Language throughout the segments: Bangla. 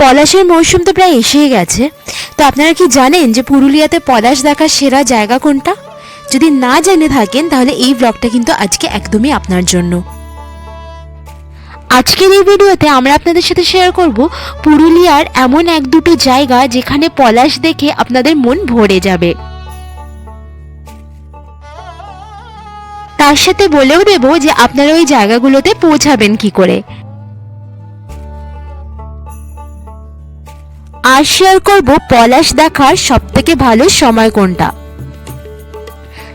পলাশের মৌসুম তো প্রায় এসেই গেছে। তো আপনারা কি জানেন যে পুরুলিয়াতে পলাশ দেখার সেরা জায়গা কোনটা? যদি না জেনে থাকেন, তাহলে এই ব্লগটা কিন্তু আজকে একদমই আপনার জন্য। আজকের এই ভিডিওতে আমরা আপনাদের সাথে শেয়ার করব পুরুলিয়ার এমন এক দুটো জায়গা যেখানে পলাশ দেখে আপনাদের মন ভরে যাবে। তার সাথে বলেও দেব যে আপনারা ওই জায়গাগুলোতে পৌঁছাবেন কি করে। আর শেয়ার করব পলাশ দেখার সব থেকে ভালো সময় কোনটা।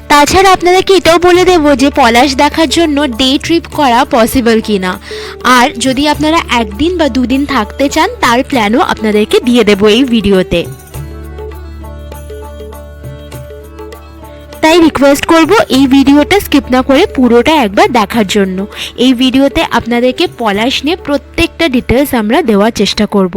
তাছাড়া আপনাদেরকে এটাও বলে দেবো যে পলাশ দেখার জন্য ডে ট্রিপ করা পসিবল কিনা। আর যদি আপনারা একদিন বা দুদিন থাকতে চান, তার প্ল্যানও আপনাদেরকে দিয়ে দেবো এই ভিডিওতে। তাই রিকোয়েস্ট করব এই ভিডিওটা স্কিপ না করে পুরোটা একবার দেখার জন্য। এই ভিডিওতে আপনাদেরকে পলাশ নিয়ে প্রত্যেকটা ডিটেলস আমরা দেওয়ার চেষ্টা করব।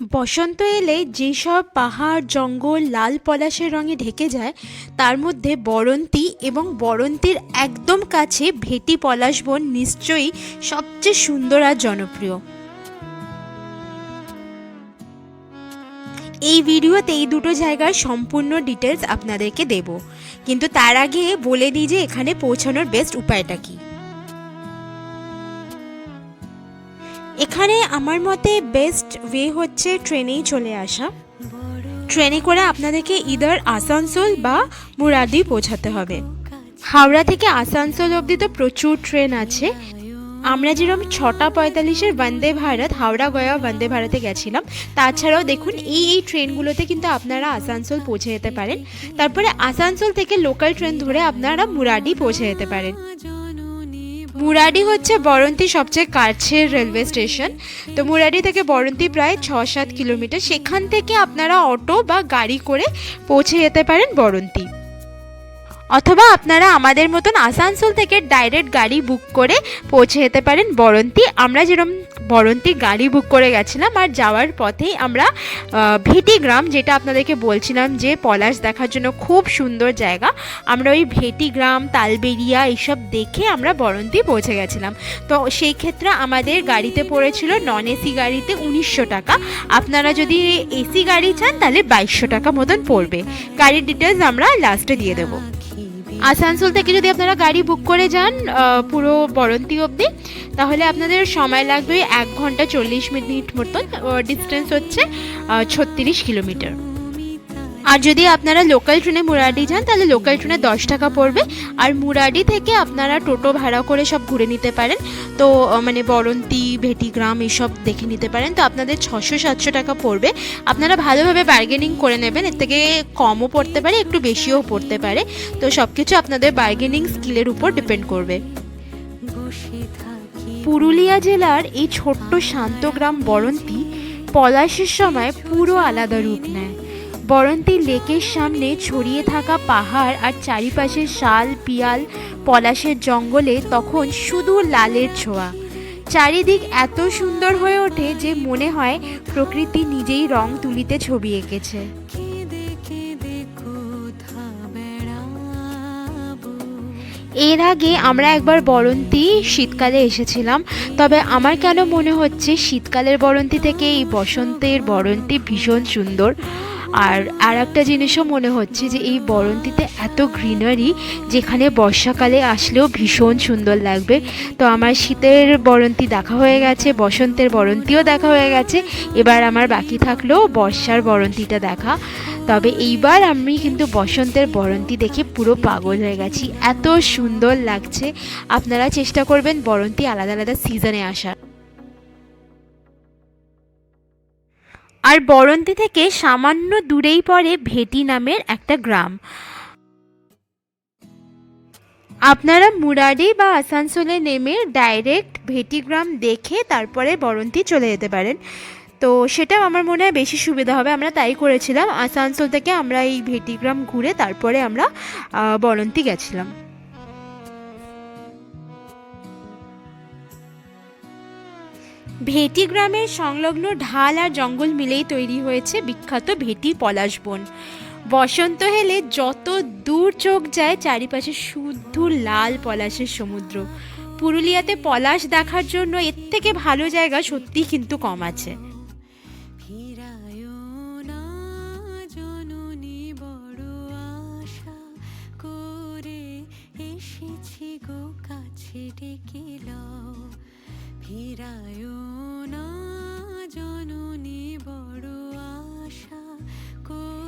বসন্ত এলে যেসব পাহাড়, জঙ্গল, লাল পলাশের রঙে ঢেকে যায়, তার মধ্যে বরন্তি এবং বরন্তির একদম কাছে ভেটি পলাশ বন নিশ্চয়ই সবচেয়ে সুন্দর আর জনপ্রিয়। এই ভিডিওতে এই দুটো জায়গার সম্পূর্ণ ডিটেলস আপনাদেরকে দেব। কিন্তু তার আগে বলে দিই যে এখানে পৌঁছানোর বেস্ট উপায়টা কি। এখানে আমার মতে বেস্ট ওয়ে হচ্ছে ট্রেনেই চলে আসা। ট্রেনে করে আপনাদেরকে ইদার আসানসোল বা মুরাদি পৌঁছাতে হবে। হাওড়া থেকে আসানসোল অবধি তো প্রচুর ট্রেন আছে। আমরা যেরকম ছটা পঁয়তাল্লিশের বন্দে ভারত, হাওড়া, গয়া, বন্দে ভারতে গেছিলাম, তাছাড়াও দেখুন এই এই ট্রেনগুলোতে কিন্তু আপনারা আসানসোল পৌঁছে যেতে পারেন। তারপরে আসানসোল থেকে লোকাল ট্রেন ধরে আপনারা মুরাডি পৌঁছে যেতে পারেন। মুরাডি হচ্ছে বরন্তি সবচেয়ে কাছের রেলওয়ে স্টেশন তো মুরাডি থেকে বরন্তি প্রায় ছ সাত কিলোমিটার। সেখান থেকে আপনারা অটো বা গাড়ি করে পৌঁছে যেতে পারেন বরন্তি। অথবা আপনারা আমাদের মতন আসানসোল থেকে ডাইরেক্ট গাড়ি বুক করে পৌঁছে যেতে পারেন বরন্তি। আমরা যেরকম বরন্তি গাড়ি বুক করে গেছিলাম আর যাওয়ার পথেই আমরা ভেটি গ্রাম যেটা আপনাদেরকে বলছিলাম যে পলাশ দেখার জন্য খুব সুন্দর জায়গা। আমরা ওই ভেটি গ্রাম, তালবেরিয়া এইসব দেখে আমরা বরন্তি পৌঁছে গেছিলাম। তো সেই ক্ষেত্রে আমাদের গাড়িতে পড়েছিল নন এসি গাড়িতে উনিশশো টাকা। আপনারা যদি এসি গাড়ি চান তাহলে বাইশশো টাকা মতন পড়বে। গাড়ির ডিটেলস আমরা লাস্টে দিয়ে দেবো। আসানসোল থেকে যদি আপনারা গাড়ি বুক করে যান পুরো বরন্তি অবধি, তাহলে আপনাদের সময় লাগবে এক ঘণ্টা চল্লিশ মিনিট মতন ডিস্টেন্স হচ্ছে ছত্রিশ কিলোমিটার। আর যদি আপনারা লোকাল ট্রেনে মুরাডি যান, তাহলে লোকাল ট্রেনে দশ টাকা পড়বে। আর মুরাডি থেকে আপনারা টোটো ভাড়া করে সব ঘুরে নিতে পারেন। তো মানে বরন্তি, ভেটিগ্রাম এসব দেখে নিতে পারেন। তো আপনাদের ছশো সাতশো টাকা পড়বে। আপনারা ভালোভাবে বার্গেনিং করে নেবেন। এর থেকে কমও পড়তে পারে, একটু বেশিও পড়তে পারে। তো সব কিছু আপনাদের বার্গেনিং স্কিলের উপর ডিপেন্ড করবে। পুরুলিয়া জেলার এই ছোট্ট শান্ত গ্রাম বরন্তি পলাশের সময় পুরো আলাদা রূপ নেয়। বরন্তি লেকের সামনে ছড়িয়ে থাকা পাহাড় আর চারিপাশে শাল, পিয়াল, পলাশের জঙ্গলে তখন শুধু লালের ছোঁয়া। চারিদিক এত সুন্দর হয়ে ওঠে যে মনে হয় প্রকৃতি নিজেই রং তুলিতে ছবি এঁকেছে। এর আগে আমরা একবার বরন্তি শীতকালে এসেছিলাম, তবে আমার কেন মনে হচ্ছে শীতকালের বরন্তি থেকে এই বসন্তের বরন্তি ভীষণ সুন্দর। আর আর একটা জিনিসও মনে হচ্ছে যে এই বরন্তিতে এত গ্রিনারি যেখানে বর্ষাকালে আসলেও ভীষণ সুন্দর লাগবে। তো আমার শীতের বরন্তি দেখা হয়ে গেছে, বসন্তের বরন্তিও দেখা হয়ে গেছে। এবার আমার বাকি থাকল বর্ষার বরন্তিটা দেখা। তবে এইবার আমি কিন্তু বসন্তের বরন্তি দেখে পুরো পাগল হয়ে গেছি। এত সুন্দর লাগছে। আপনারা চেষ্টা করবেন বরন্তি আলাদা আলাদা সিজনে আসার। আর বরন্তি থেকে সামান্য দূরেই পড়ে ভেটি নামের একটা গ্রাম। আপনারা মুরারি বা আসানসোলে নেমে ডাইরেক্ট ভেটিগ্রাম দেখে তারপরে বরন্তি চলে যেতে পারেন। তো সেটাও আমার মনে হয় বেশি সুবিধা হবে। আমরা তাই করেছিলাম। আসানসোল থেকে আমরা এই ভেটিগ্রাম ঘুরে তারপরে আমরা বরন্তি গেছিলাম। ভেটি গ্রামের সংলগ্ন ঢাল আর জঙ্গল মিলেই তৈরি হয়েছে বিখ্যাত ভেটি পলাশ বন। বসন্ত হেলে যত দূর চোখ যায়, চারিপাশে শুদ্ধ লাল পলাশের সমুদ্র। পুরুলিয়াতে পলাশ দেখার জন্য এর থেকে ভালো জায়গা সত্যিই কিন্তু কম আছে। ফিরায় কাছে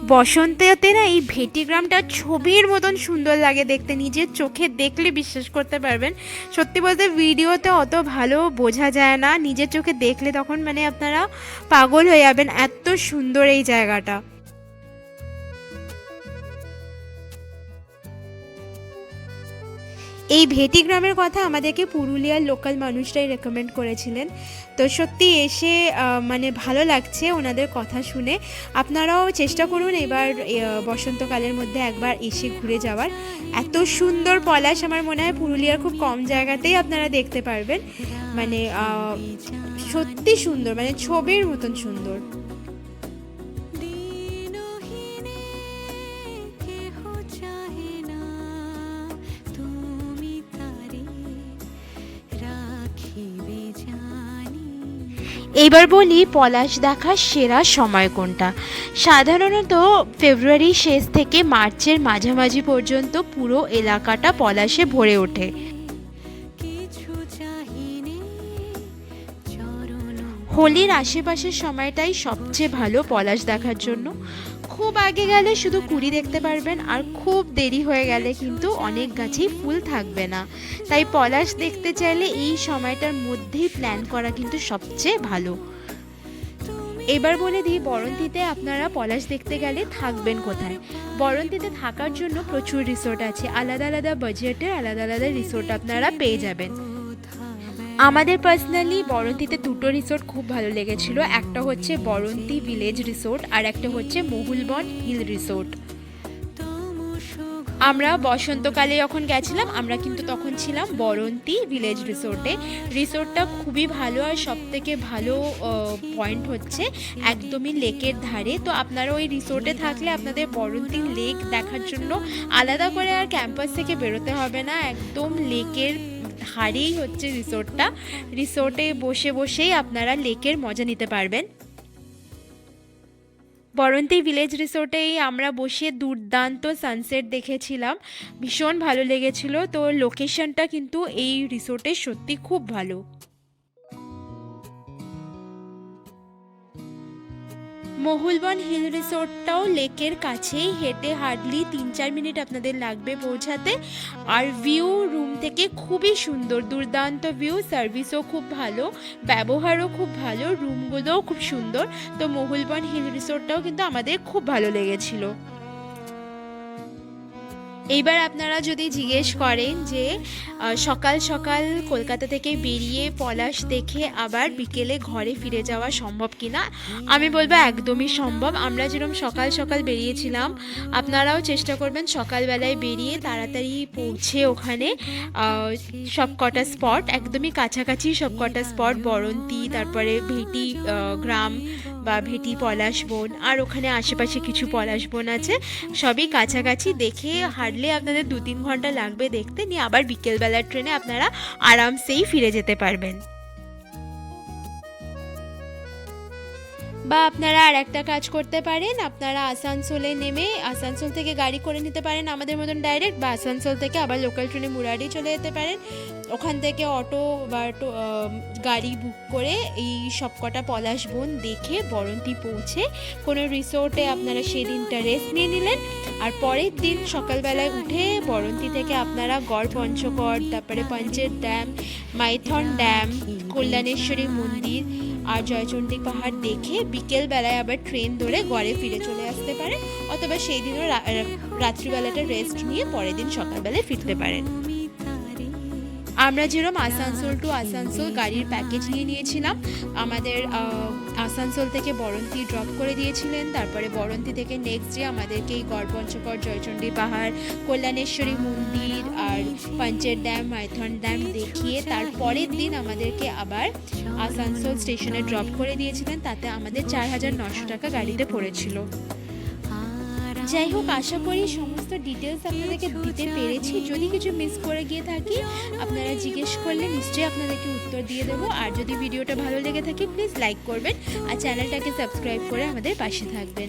বসন্তেতে না এই ভেটি গ্রামটা ছবির মতন সুন্দর লাগে দেখতে, নিজের চোখে দেখলে বিশ্বাস করতে পারবেন। সত্যি বলতে ভিডিওতে অত ভালো বোঝা যায় না, নিজের চোখে দেখলে তখন মানে আপনারা পাগল হয়ে যাবেন, এত সুন্দর এই জায়গাটা। এই ভেটি গ্রামের কথা আমাদেরকে পুরুলিয়ার লোকাল মানুষরাই রেকমেন্ড করেছিলেন। তো সত্যি এসে মানে ভালো লাগছে ওনাদের কথা শুনে। আপনারাও চেষ্টা করুন এবার বসন্তকালের মধ্যে একবার এসে ঘুরে যাওয়ার। এত সুন্দর পলাশ আমার মনে হয় পুরুলিয়ার খুব কম জায়গাতেই আপনারা দেখতে পারবেন। মানে সত্যি সুন্দর মানে ছবির মতন সুন্দর। এইবার বলি পলাশ দেখার সেরা সময় কোনটা? সাধারণত ফেব্রুয়ারির শেষ থেকে মার্চের মাঝামাঝি পর্যন্ত পুরো এলাকাটা পলাশে ভরে ওঠে। হোলির আশেপাশের সময়টাই সবচেয়ে ভালো পলাশ দেখার জন্য। খুব আগে গেলে শুধু কুড়ি দেখতে পারবেন আর খুব দেরি হয়ে গেলে কিন্তু অনেক গাছেই ফুল থাকবে না। তাই পলাশ দেখতে চাইলে এই সময়টার মধ্যেই প্ল্যান করা কিন্তু সবচেয়ে ভালো। এবার বলে দিই, বরন্তিতে আপনারা পলাশ দেখতে গেলে থাকবেন কোথায়? বরন্তিতে থাকার জন্য প্রচুর রিসোর্ট আছে। আলাদা আলাদা বাজেটের আলাদা আলাদা রিসোর্ট আপনারা পেয়ে যাবেন। আমাদের পার্সোনালি বরন্তিতে দুটো রিসোর্ট খুব ভালো লেগেছিল। একটা হচ্ছে বরন্তি ভিলেজ রিসোর্ট আর একটা হচ্ছে মহুলবন হিল রিসোর্ট আমরা বসন্তকালে যখন গেছিলাম, আমরা কিন্তু তখন ছিলাম বরন্তি ভিলেজ রিসোর্টে রিসোর্টটা খুবই ভালো আর সব থেকে ভালো পয়েন্ট হচ্ছে একদমই লেকের ধারে। তো আপনারা ওই রিসোর্টে থাকলে আপনাদের বরন্তি লেক দেখার জন্য আলাদা করে আর ক্যাম্পাস থেকে বেরোতে হবে না। একদম লেকের ধারেই হচ্ছে রিসোর্টটা। রিসোর্টে বসে বসেই আপনারা লেকের মজা নিতে পারবেন। বরন্তি ভিলেজ রিসোর্টেই আমরা বসে দুর্দান্ত সানসেট দেখেছিলাম। ভীষণ ভালো লেগেছিল। তো লোকেশনটা কিন্তু এই রিসোর্টে সত্যি খুব ভালো। মহুলবন হিল রিসোর্টটাও লেকের কাছেই হেঁটে হার্ডলি তিন চার মিনিট আপনাদের লাগবে পৌঁছাতে। আর ভিউ রুম থেকে খুবই সুন্দর, দুর্দান্ত ভিউ, সার্ভিসও খুব ভালো, ব্যবহারও খুব ভালো, রুমগুলোও খুব সুন্দর। তো মহুলবন হিল রিসোর্টটাও কিন্তু আমাদের খুব ভালো লেগেছিল। এইবার আপনারা যদি জিজ্ঞেস করেন যে সকাল সকাল কলকাতা থেকে বেরিয়ে পলাশ দেখে আবার বিকেলে ঘরে ফিরে যাওয়া সম্ভব কিনা? আমি বলব একদমই সম্ভব। আমরা যেরকম সকাল সকাল বেরিয়েছিলাম, আপনারাও চেষ্টা করবেন সকালবেলায় বেরিয়ে তাড়াতাড়ি পৌঁছে ওখানে সব কটা স্পট, একদমই কাছাকাছি সব কটা স্পট, বরন্তি, তারপরে ভেটি গ্রাম বা ভেটি, পলাশ বন, আর ওখানে আশেপাশে কিছু পলাশ বন আছে, সবই কাছাকাছি দেখে হাঁটলে আপনাদের দু তিন ঘণ্টা লাগবে দেখতে, নিয়ে আবার বিকেলবেলার ট্রেনে আপনারা আরামসেই ফিরে যেতে পারবেন। বা আপনারা আর একটা কাজ করতে পারেন, আপনারা আসানসোলে নেমে আসানসোল থেকে গাড়ি করে নিতে পারেন আমাদের মতন ডাইরেক্ট বা আসানসোল থেকে আবার লোকাল ট্রেনে মুরারি চলে যেতে পারেন। ওখান থেকে অটো বা গাড়ি বুক করে এই সবকটা পলাশ বন দেখে বরন্তি পৌঁছে কোনো রিসোর্টে আপনারা সেদিনটা রেস্ট নিয়ে নিলেন। আর পরের দিন সকালবেলায় উঠে বরন্তি থেকে আপনারা গড় পঞ্চগড়, তারপরে পঞ্চেত ড্যাম মাইথন ড্যাম কল্যাণেশ্বরী মন্দির আর জয়চণ্ডী পাহাড় দেখে বিকেল বেলায় আবার ট্রেন ধরে ঘরে ফিরে চলে আসতে পারে, অথবা সেই দিনও রাত্রিবেলাটা রেস্ট নিয়ে পরের দিন সকালবেলায় ফিরতে পারেন। আমরা যেরকম আসানসোল টু আসানসোল গাড়ির প্যাকেজ নিয়ে নিয়েছিলাম, আমাদের আসানসোল থেকে বরন্তি ড্রপ করে দিয়েছিলেন। তারপরে বরন্তি থেকে নেক্সট ডে আমাদেরকে এই গড়পঞ্চকর জয়চণ্ডী পাহাড়, কল্যাণেশ্বরী মন্দির আর পঞ্চের ড্যাম মাইথন ড্যাম দেখিয়ে তারপরের দিন আমাদেরকে আবার আসানসোল স্টেশনে ড্রপ করে দিয়েছিলেন। তাতে আমাদের চার হাজার নশো টাকা গাড়িতে পড়েছিল। যাই হোক, আশা করি সমস্ত ডিটেলস আপনাদেরকে দিতে পেরেছি। যদি কিছু মিস করে গিয়ে থাকি, আপনারা জিজ্ঞেস করলে নিশ্চয়ই আপনাদেরকে উত্তর দিয়ে দেবো। আর যদি ভিডিওটা ভালো লেগে থাকে প্লিজ লাইক করবেন। আর চ্যানেলটাকে সাবস্ক্রাইব করে আমাদের পাশে থাকবেন।